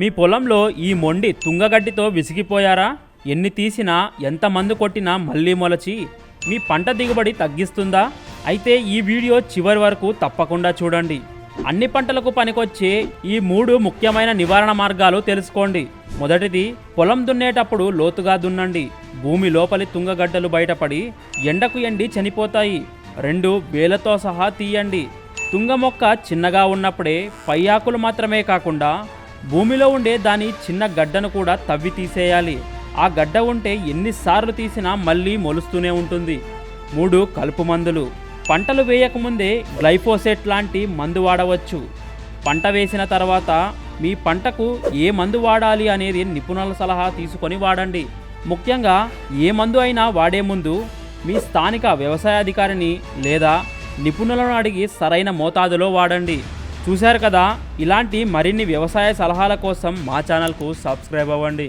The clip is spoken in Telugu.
మీ పొలంలో ఈ మొండి తుంగగడ్డితో విసిగిపోయారా? ఎన్ని తీసినా ఎంత మందు కొట్టినా మళ్ళీ మొలచి మీ పంట దిగుబడి తగ్గిస్తుందా? అయితే ఈ వీడియో చివరి వరకు తప్పకుండా చూడండి. అన్ని పంటలకు పనికొచ్చే ఈ మూడు ముఖ్యమైన నివారణ మార్గాలు తెలుసుకోండి. మొదటిది పొలం దున్నేటప్పుడు లోతుగా దున్నండి. భూమి లోపలి తుంగగడ్డలు బయటపడి ఎండకు ఎండి చనిపోతాయి. రెండు వేలతో సహా తీయండి. తుంగ మొక్క చిన్నగా ఉన్నప్పుడే పై ఆకులు మాత్రమే కాకుండా భూమిలో ఉండే దాని చిన్న గడ్డను కూడా తవ్వి తీసేయాలి. ఆ గడ్డ ఉంటే ఎన్నిసార్లు తీసినా మళ్ళీ మొలుస్తూనే ఉంటుంది. మూడు కలుపు మందులు. పంటలు వేయకముందే గ్లైఫోసేట్ లాంటి మందు వాడవచ్చు. పంట వేసిన తర్వాత మీ పంటకు ఏ మందు వాడాలి అనేది నిపుణుల సలహా తీసుకొని వాడండి. ముఖ్యంగా ఏ మందు అయినా వాడే ముందు మీ స్థానిక వ్యవసాయాధికారిని లేదా నిపుణులను అడిగి సరైన మోతాదులో వాడండి. చూశారు కదా? ఇలాంటి మరిన్ని వ్యవసాయ సలహాల కోసం మా ఛానల్కు సబ్స్క్రైబ్ అవ్వండి.